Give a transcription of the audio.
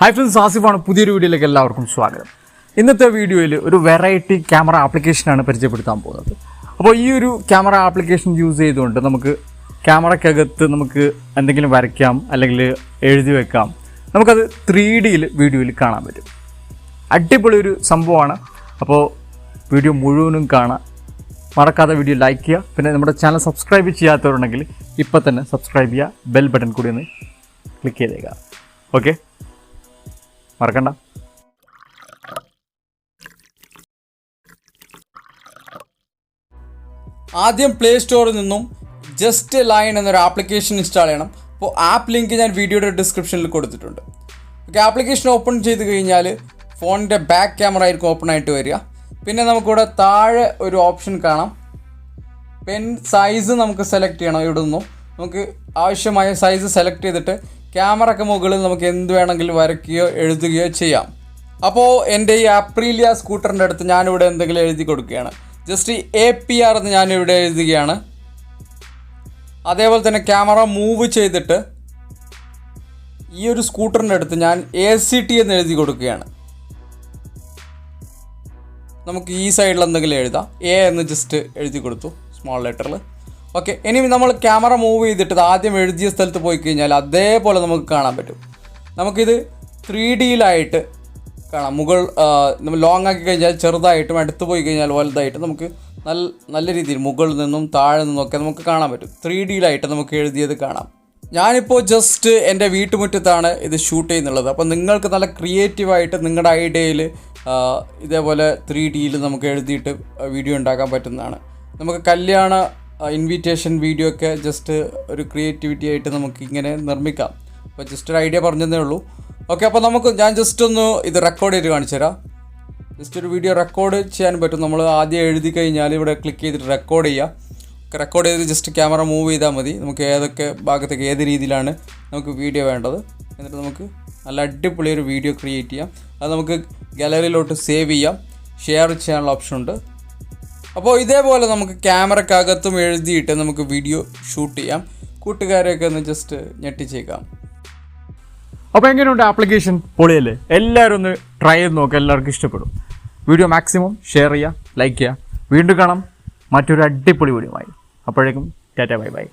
Hi friends ആസിഫാണ് പുതിയൊരു വീഡിയോയിലേക്ക് എല്ലാവർക്കും സ്വാഗതം. ഇന്നത്തെ വീഡിയോയിൽ ഒരു വെറൈറ്റി ക്യാമറ ആപ്ലിക്കേഷനാണ് പരിചയപ്പെടുത്താൻ പോകുന്നത്. അപ്പോൾ ഈ ഒരു ക്യാമറ ആപ്ലിക്കേഷൻ യൂസ് ചെയ്തുകൊണ്ട് നമുക്ക് ക്യാമറയ്ക്കകത്ത് നമുക്ക് എന്തെങ്കിലും വരയ്ക്കാം അല്ലെങ്കിൽ എഴുതി വെക്കാം. നമുക്കത് ത്രീ ഡിയിൽ വീഡിയോയിൽ കാണാൻ പറ്റും. അടിപൊളി ഒരു സംഭവമാണ്. അപ്പോൾ വീഡിയോ മുഴുവനും കാണാം. മറക്കാതെ വീഡിയോ ലൈക്ക് ചെയ്യുക. പിന്നെ നമ്മുടെ ചാനൽ സബ്സ്ക്രൈബ് ചെയ്യാത്തവരുണ്ടെങ്കിൽ ഇപ്പം തന്നെ സബ്സ്ക്രൈബ് ചെയ്യുക. ബെൽ ബട്ടൺ കൂടി ഒന്ന് ക്ലിക്ക് ചെയ്തേക്കുക. ഓക്കെ മറക്കണ്ട. ആദ്യം പ്ലേ സ്റ്റോറിൽ നിന്നും ജസ്റ്റ് ലൈൻ എന്നൊരു ആപ്ലിക്കേഷൻ ഇൻസ്റ്റാൾ ചെയ്യണം. അപ്പോൾ ആപ്പ് ലിങ്ക് ഞാൻ വീഡിയോയുടെ ഡിസ്ക്രിപ്ഷനിൽ കൊടുത്തിട്ടുണ്ട്. ഓക്കെ ആപ്ലിക്കേഷൻ ഓപ്പൺ ചെയ്ത് കഴിഞ്ഞാൽ ഫോണിന്റെ ബാക്ക് ക്യാമറ ആയിരിക്കും ഓപ്പൺ ആയിട്ട് വരിക. പിന്നെ നമുക്കിവിടെ താഴെ ഒരു ഓപ്ഷൻ കാണാം. പെൻ സൈസ് നമുക്ക് സെലക്ട് ചെയ്യണം ഇവിടെ നിന്നും നമുക്ക് ആവശ്യമായ സൈസ് സെലക്ട് ചെയ്തിട്ട് ക്യാമറയ്ക്ക് മുകളിൽ നമുക്ക് എന്ത് വേണമെങ്കിലും വരയ്ക്കുകയോ എഴുതുകയോ ചെയ്യാം. അപ്പോൾ എന്റെ ഈ അപ്രീലിയ സ്കൂട്ടറിന്റെ അടുത്ത് ഞാനിവിടെ എന്തെങ്കിലും എഴുതി കൊടുക്കുകയാണ്. ജസ്റ്റ് എ പി ആർ എന്ന് ഞാനിവിടെ എഴുതുകയാണ്. അതേപോലെ തന്നെ ക്യാമറ മൂവ് ചെയ്തിട്ട് ഈ ഒരു സ്കൂട്ടറിന്റെ അടുത്ത് ഞാൻ എ സി ടി എന്ന് എഴുതി കൊടുക്കുകയാണ്. നമുക്ക് ഈ സൈഡിൽ എന്തെങ്കിലും എഴുതാം. എ എന്ന് ജസ്റ്റ് എഴുതി കൊടുത്തു സ്മോൾ ലെറ്ററിൽ ഓക്കെ ഇനി നമ്മൾ ക്യാമറ മൂവ് ചെയ്തിട്ട് ആദ്യം എഴുതിയ സ്ഥലത്ത് പോയി കഴിഞ്ഞാൽ അതേപോലെ നമുക്ക് കാണാൻ പറ്റും. നമുക്കിത് ത്രീ ഡിയിലായിട്ട് കാണാം. മുകൾ നമ്മൾ ലോങ് ആക്കി കഴിഞ്ഞാൽ ചെറുതായിട്ടും അടുത്ത് പോയി കഴിഞ്ഞാൽ വലുതായിട്ട് നമുക്ക് നല്ല നല്ല രീതിയിൽ മുകളിൽ നിന്നും താഴെ നിന്നൊക്കെ നമുക്ക് കാണാൻ പറ്റും. ത്രീ ഡിയിലായിട്ട് നമുക്ക് എഴുതിയത് കാണാം. ഞാനിപ്പോൾ ജസ്റ്റ് എന്റെ വീട്ടുമുറ്റത്താണ് ഇത് ഷൂട്ട് ചെയ്യുന്നുള്ളത്. അപ്പോൾ നിങ്ങൾക്ക് നല്ല ക്രിയേറ്റീവായിട്ട് നിങ്ങളുടെ ഐഡിയയിൽ ഇതേപോലെ ത്രീ ഡിയിൽ നമുക്ക് എഴുതിയിട്ട് വീഡിയോ ഉണ്ടാക്കാൻ പറ്റുന്നതാണ്. നമുക്ക് കല്യാണ ഇൻവിറ്റേഷൻ വീഡിയോ ഒക്കെ ജസ്റ്റ് ഒരു ക്രിയേറ്റിവിറ്റി ആയിട്ട് നമുക്ക് ഇങ്ങനെ നിർമ്മിക്കാം. അപ്പോൾ ജസ്റ്റ് ഒരു ഐഡിയ പറഞ്ഞതേ ഉള്ളൂ. ഓക്കെ അപ്പോൾ നമുക്ക് ഞാൻ ജസ്റ്റ് ഒന്ന് ഇത് റെക്കോർഡ് ചെയ്ത് കാണിച്ചു തരാം. ജസ്റ്റ് ഒരു വീഡിയോ റെക്കോർഡ് ചെയ്യാൻ പറ്റും. നമ്മൾ ആദ്യം എഴുതി കഴിഞ്ഞാൽ ഇവിടെ ക്ലിക്ക് ചെയ്തിട്ട് റെക്കോർഡ് ചെയ്യുക റെക്കോർഡ് ചെയ്ത് ജസ്റ്റ് ക്യാമറ മൂവ് ചെയ്താൽ മതി. നമുക്ക് ഏതൊക്കെ ഭാഗത്തേക്ക് ഏത് രീതിയിലാണ് നമുക്ക് വീഡിയോ വേണ്ടത്. എന്നിട്ട് നമുക്ക് നല്ല അടിപൊളി ഒരു വീഡിയോ ക്രിയേറ്റ് ചെയ്യാം. അത് നമുക്ക് ഗാലറിയിലോട്ട് സേവ് ചെയ്യാം. ഷെയർ ചെയ്യാനുള്ള ഓപ്ഷൻ ഉണ്ട്. അപ്പോൾ ഇതേപോലെ നമുക്ക് ക്യാമറക്കകത്തും എഴുതിയിട്ട് നമുക്ക് വീഡിയോ ഷൂട്ട് ചെയ്യാം. കൂട്ടുകാരെയൊക്കെ ഒന്ന് ജസ്റ്റ് ഞെട്ടിച്ചേക്കാം. അപ്പോൾ എങ്ങനെയുണ്ട് ആപ്ലിക്കേഷൻ പൊളിയല്ലേ? എല്ലാവരും ഒന്ന് ട്രൈ ചെയ്ത് നോക്കുക എല്ലാവർക്കും ഇഷ്ടപ്പെടും. വീഡിയോ മാക്സിമം ഷെയർ ചെയ്യുക ലൈക്ക് ചെയ്യുക. വീണ്ടും കാണാം. മറ്റൊരു അടിപൊളി വീഡിയോ ആയി അപ്പോഴേക്കും ടാറ്റ ബൈ ബൈ.